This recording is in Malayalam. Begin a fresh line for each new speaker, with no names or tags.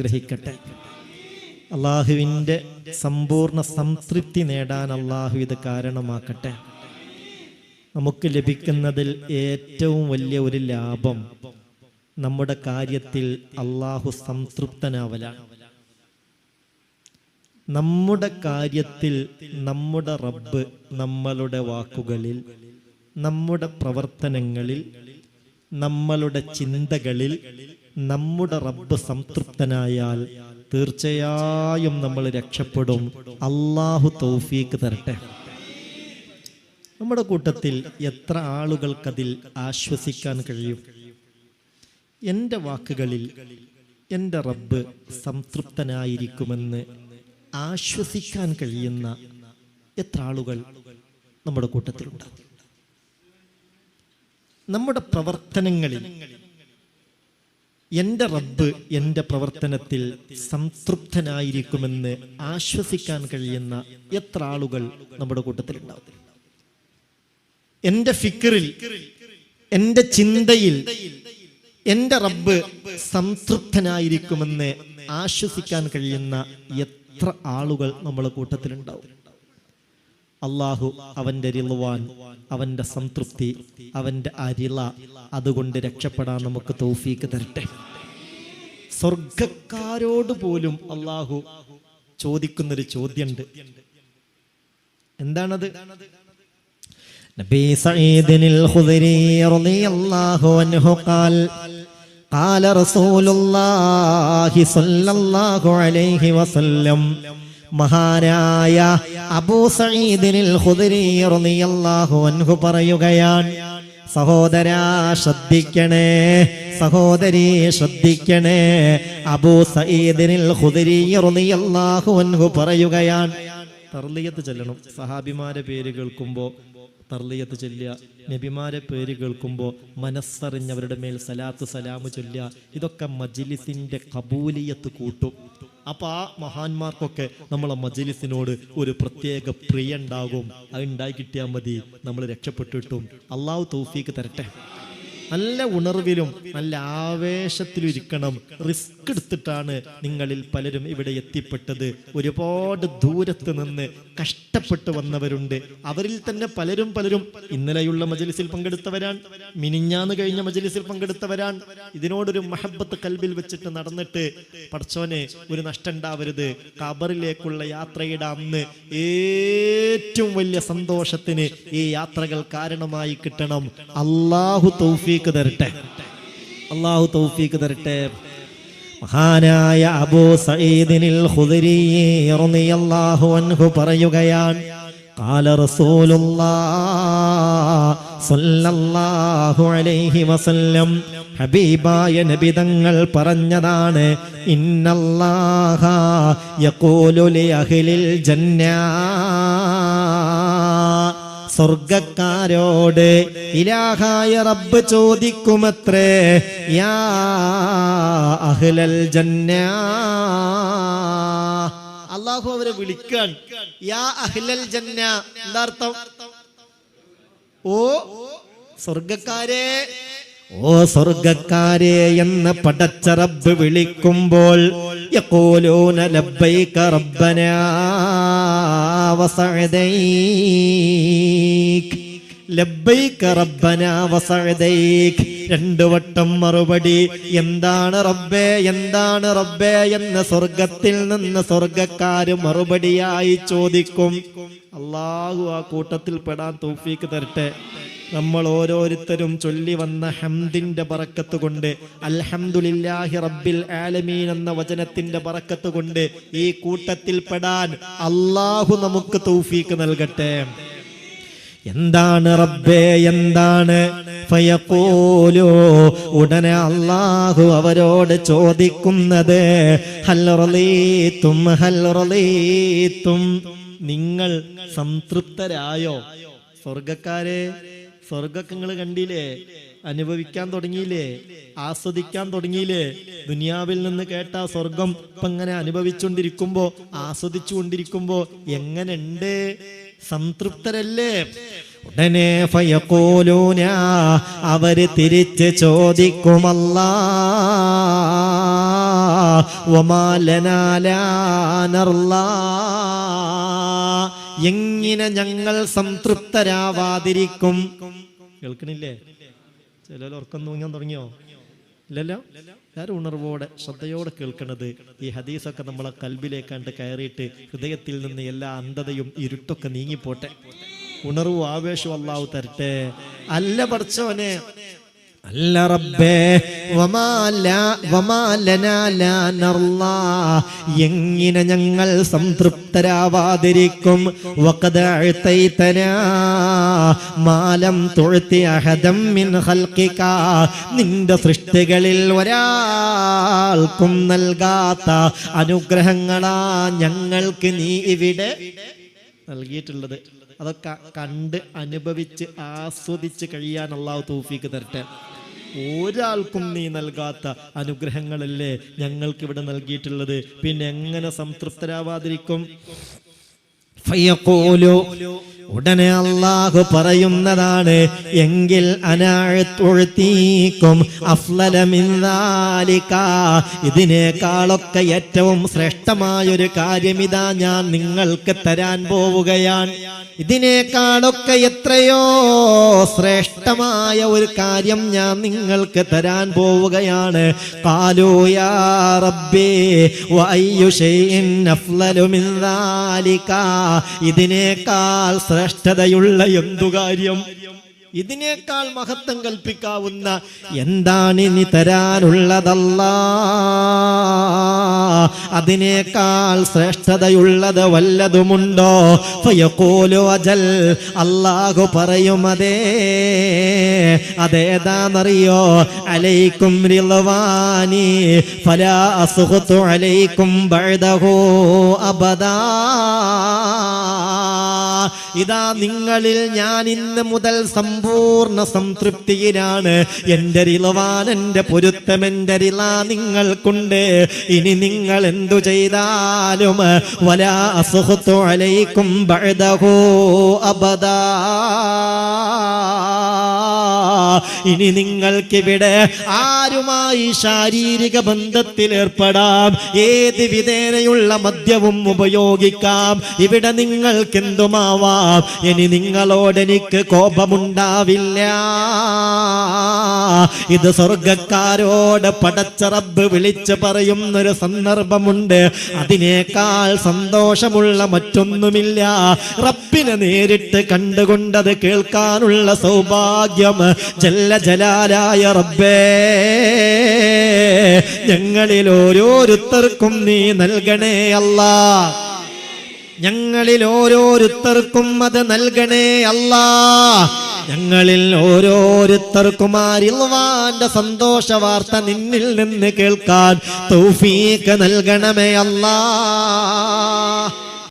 ഗ്രഹിക്കട്ടെ. അള്ളാഹുവിന്റെ സമ്പൂർണ സംതൃപ്തി നേടാൻ അള്ളാഹു ഇത് കാരണമാക്കട്ടെ. നമുക്ക് ലഭിക്കുന്നതിൽ ഏറ്റവും വലിയ ഒരു ലാഭം നമ്മുടെ കാര്യത്തിൽ അള്ളാഹു സംതൃപ്തനാവലാണ്. നമ്മുടെ കാര്യത്തിൽ നമ്മുടെ റബ്ബ് നമ്മളുടെ വാക്കുകളിൽ നമ്മുടെ പ്രവർത്തനങ്ങളിൽ നമ്മളുടെ ചിന്തകളിൽ നമ്മുടെ റബ്ബ് സംതൃപ്തനായാൽ തീർച്ചയായും നമ്മൾ രക്ഷപ്പെടും. അള്ളാഹു തൗഫീക്ക് തരട്ടെ. നമ്മുടെ കൂട്ടത്തിൽ എത്ര ആളുകൾക്കതിൽ ആശ്വസിക്കാൻ കഴിയും? എന്റെ വാക്കുകളിൽ എന്റെ റബ്ബ് സംതൃപ്തനായിരിക്കുമെന്ന് ആശ്വസിക്കാൻ കഴിയുന്ന എത്ര ആളുകൾ നമ്മുടെ കൂട്ടത്തിലുണ്ട്? നമ്മുടെ പ്രവർത്തനങ്ങളിൽ എന്റെ റബ്ബ് എന്റെ പ്രവർത്തനത്തിൽ സംതൃപ്തനായിരിക്കുമെന്ന് ആശ്വസിക്കാൻ കഴിയുന്ന എത്ര ആളുകൾ നമ്മുടെ കൂട്ടത്തിൽ ഉണ്ടാവും എന്റെ ഫിക്കറിൽ എന്റെ ചിന്തയിൽ എന്റെ റബ്ബ് സംതൃപ്തനായിരിക്കുമെന്ന് ആശ്വസിക്കാൻ കഴിയുന്ന എത്ര ആളുകൾ നമ്മുടെ കൂട്ടത്തിലുണ്ടാവും. അള്ളാഹു അവൻ്റെ റിളുവാൻ അവൻ്റെ സംതൃപ്തി അവൻ്റെ അരിള അതുകൊണ്ട് രക്ഷപ്പെടാൻ നമുക്ക് തൗഫീക്ക് തരട്ടെ സ്വർഗക്കാരോട് പോലും അള്ളാഹു ചോദിക്കുന്നൊരു ചോദ്യമുണ്ട് എന്താണത് നബി സഈദിനിൽ ഖുദരി റളിയല്ലാഹു അൻഹു ഖാൽ قال رسول الله صلى الله عليه وسلم മഹാനായ അബൂ സഈദിനിൽ അൻഹു പറയുകയാണ് സഹോദരാ ശ്രദ്ധിക്കണേ സഹോദരി ശ്രദ്ധിക്കണേ. അബൂ സഈദിനിൽ റളിയല്ലാഹു അൻഹു പറയുകയാണ് തർലിയത്ത് ചെല്ലണം. സഹാബിമാരെ പേര് കേൾക്കുമ്പോൾ തർലിയത്ത് ചൊല്ലുക. നബിമാരെ പേര് കേൾക്കുമ്പോൾ മനസ്സറിഞ്ഞവരുടെ മേൽ സലാത്ത് സലാമു ചൊല്ലുക. ഇതൊക്കെ മജിലിസിന്റെ കബൂലിയത്ത് കൂട്ടും. അപ്പൊ ആ മഹാന്മാർക്കൊക്കെ നമ്മളെ മജലിസിനോട് ഒരു പ്രത്യേക പ്രിയ ഉണ്ടാകും. അത് ഉണ്ടായി കിട്ടിയാൽ മതി. നമ്മൾ രക്ഷപ്പെട്ടിട്ടും. അള്ളാഹു തൗഫീക്ക് തരട്ടെ. നല്ല ഉണർവിലും നല്ല ആവേശത്തിലും ഇരിക്കണം. റിസ്ക് എടുത്തിട്ടാണ് നിങ്ങളിൽ പലരും ഇവിടെ എത്തിപ്പെട്ടത്. ഒരുപാട് ദൂരത്ത് നിന്ന് കഷ്ടപ്പെട്ട് വന്നവരുണ്ട്. അവരിൽ തന്നെ പലരും പലരും ഇന്നലെയുള്ള മജലിസിൽ പങ്കെടുത്തവരാണ്. മിനിഞ്ഞാന്ന് കഴിഞ്ഞ മജലിസിൽ പങ്കെടുത്തവരാൻ ഇതിനോടൊരു മഹബത്ത് കൽബിൽ വെച്ചിട്ട് നടന്നിട്ട് പടച്ചോനെ ഒരു നഷ്ടം ഉണ്ടാവരുത് കബറിലേക്കുള്ള യാത്രയുടെ അന്ന് ഏറ്റവും വലിയ സന്തോഷത്തിന് ഈ യാത്രകൾ കാരണമായി കിട്ടണം. അള്ളാഹു തൗഫീക്ക് തരട്ടെ അള്ളാഹു തൗഫീക്ക് തരട്ടെ മഹാനായ അബൂ സഈദിനിൽ ഖുദരി റളിയല്ലാഹു അൻഹു പറയുകയാണ് قال رسول الله صلى الله عليه وسلم ഹബീബായ നബി തങ്ങൾ പറഞ്ഞതാണ് ഇന്നല്ലാഹ യഖൂലു ലി അഹ്ലിൽ ജന്ന സ്വർഗക്കാരോട് ഇലാഹായ റബ്ബ് ചോദിക്കുമത്രേ യാ അഹ്ലൽ ജന്ന. അള്ളാഹു അവരെ വിളിക്കാൻ യാ അഹ്ലൽ ജന്ന. എന്താ അർത്ഥം? ഓ സ്വർഗക്കാരെ ഓ സ്വർഗക്കാരെ എന്ന് പടച്ച റബ്ബ് വിളിക്കുമ്പോൾ യഖൂലൂന ലബ്ബൈക റബ്ബനാ. വസഅദൈക്. ലബ്ബൈക റബ്ബനാ വസഅദൈക്. രണ്ടു വട്ടം മറുപടി എന്താണ് റബ്ബേ എന്താണ് റബ്ബേ? എന്ന് സ്വർഗത്തിൽ നിന്ന് സ്വർഗക്കാര് മറുപടിയായി ചോദിക്കും. അള്ളാഹു ആ കൂട്ടത്തിൽ പെടാൻ തൗഫീക്ക് തരട്ടെ. നമ്മൾ ഓരോരുത്തരും ചൊല്ലി വന്ന ഹംദിന്റെ പറക്കത്ത് കൊണ്ട് അൽഹംദുലില്ലാഹി റബ്ബിൽ ആലമീൻ എന്ന വചനത്തിന്റെ പറക്കത്ത് കൊണ്ട് ഈ കൂട്ടത്തിൽ പെടാൻ അള്ളാഹു നമുക്ക് തൗഫീക്ക് നൽകട്ടെ. എന്താണ് റബ്ബേ എന്താണ്? ഫയഖൂലു ഉടനെ അള്ളാഹു അവരോട് ചോദിക്കുന്നത് ഹൽ റളീതും ഹൽ റളീതും നിങ്ങൾ സംതൃപ്തരായോ? സ്വർഗക്കാരെ സ്വർഗക്കെ നിങ്ങൾ കണ്ടില്ലേ? അനുഭവിക്കാൻ തുടങ്ങിയില്ലേ? ആസ്വദിക്കാൻ തുടങ്ങിയില്ലേ? ദുനിയാവിൽ നിന്ന് കേട്ട സ്വർഗം ഇപ്പൊ ഇങ്ങനെ അനുഭവിച്ചുകൊണ്ടിരിക്കുമ്പോ ആസ്വദിച്ചു കൊണ്ടിരിക്കുമ്പോ എങ്ങനെയുണ്ട് സംതൃപ്തരല്ലേ? ഉടനെ ഫയക്കോലൂന അവർ തിരിച്ച് ചോദിക്കുമല്ല വമാ ലനാ ലാ നർലാ. എങ്ങനെ ഞങ്ങൾ സംതൃപ്തരാവാതിരിക്കും? കേൾക്കണില്ലേ? ചിലർ ഉറക്കം തൂങ്ങാൻ തുടങ്ങിയോ? ഇല്ലല്ലോ? എല്ലാവരും ഉണർവോടെ ശ്രദ്ധയോടെ കേൾക്കണത്. ഈ ഹദീസൊക്കെ നമ്മളെ കൽബിലേക്കാണ്ട് കയറിയിട്ട് ഹൃദയത്തിൽ നിന്ന് എല്ലാ അന്ധതയും ഇരുട്ടൊക്കെ നീങ്ങിപ്പോട്ടെ. ഉണർവും ആവേശവും അള്ളാവ് തരട്ടെ. അല്ല പഠിച്ചവനെ അല്ല റബ്ബേ. എങ്ങനെ ഞങ്ങൾ സംതൃപ്തരാവാതിരിക്കും? മാലം തൊഴുത്തി അഹദം മിൻ ഖൽഖിക. നിന്റെ സൃഷ്ടികളിൽ ഒരാൾക്കും നൽകാത്ത അനുഗ്രഹങ്ങളാ ഞങ്ങൾക്ക് നീ ഇവിടെ നൽകിയിട്ടുള്ളത്. അതൊക്കെ കണ്ട് അനുഭവിച്ച് ആസ്വദിച്ച് കഴിയാൻ അള്ളാഹു തൗഫീക്ക് തരട്ടെ. ഒരാൾക്കും നീ നൽകാത്ത അനുഗ്രഹങ്ങളല്ലേ ഞങ്ങൾക്ക് ഇവിടെ നൽകിയിട്ടുള്ളത്? പിന്നെ എങ്ങനെ സംതൃപ്തരാവാതിരിക്കും? ഉടനെ അള്ളാഹു പറയുന്നതാണ് എങ്കിൽ അനാഴ്ത്തൊഴുത്തീക്കും ഇതിനേക്കാളൊക്കെ ഏറ്റവും ശ്രേഷ്ഠമായൊരു കാര്യം ഇതാ ഞാൻ നിങ്ങൾക്ക് തരാൻ പോവുകയാണ്. ഇതിനേക്കാളൊക്കെ എത്രയോ ശ്രേഷ്ഠമായ ഒരു കാര്യം ഞാൻ നിങ്ങൾക്ക് തരാൻ പോവുകയാണ്. ഇതിനേക്കാൾ ശ്രേഷ്ഠതയുള്ള എന്തു കാര്യം? ഇതിനേക്കാൾ മഹത്വം കൽപ്പിക്കാവുന്ന എന്താണ് ഇനി തരാനുള്ളതല്ല? അതിനേക്കാൾ ശ്രേഷ്ഠതയുള്ളത് വല്ലതുമുണ്ടോ? ഫയഖൂലു അജൽ അല്ലാഹു പറയും അതേ. അതേതാണെന്നറിയോ? അലൈക്കും റിളവാനി ഫല അസുഖത്തു അലൈക്കും ബഴുതഹോ അബദാ. ഇതാ നിങ്ങളിൽ ഞാൻ ഇന്ന് മുതൽ സമ്പൂർണ സംതൃപ്തിയിലാണ്. എന്റെ റിളവാൻ എന്റെ പൊരുത്തം എന്റെ റിള നിങ്ങൾക്കുണ്ട്. ഇനി നിങ്ങൾ എന്തു ചെയ്താലും വല അസുഹത്തോ അലൈക്കും അബദാ. ഇനി നിങ്ങൾക്കിവിടെ ആരുമായി ശാരീരിക ബന്ധത്തിൽ ഏർപ്പെടാം ഏത് വിധേനയുള്ള മദ്യവും ഉപയോഗിക്കാം? ഇവിടെ നിങ്ങൾക്ക് എന്തുമാവാം ഇനി നിങ്ങളോട് എനിക്ക് കോപമുണ്ടാവില്ല. ഇത് സ്വർഗക്കാരോട് പടച്ചറബ് വിളിച്ച് പറയുന്നൊരു സന്ദർഭമുണ്ട്. അതിനേക്കാൾ സന്തോഷമുള്ള മറ്റൊന്നുമില്ല. റബ്ബിനെ നേരിട്ട് കണ്ടുകൊണ്ടത് കേൾക്കാനുള്ള സൗഭാഗ്യം ജല്ല ജലാലായ റബ്ബേ ഞങ്ങളിൽ ഓരോരുത്തർക്കും നീ നൽകണേ അല്ലാ. ഞങ്ങളിൽ ഓരോരുത്തർക്കും അത് നൽകണേ അല്ലാ. ഞങ്ങളിൽ ഓരോരുത്തർക്കും ആരിൽവാന്റെ സന്തോഷ വാർത്ത നിന്നിൽ നിന്ന് കേൾക്കാൻ തൗഫീക്ക് നൽകണമേ അല്ലാ.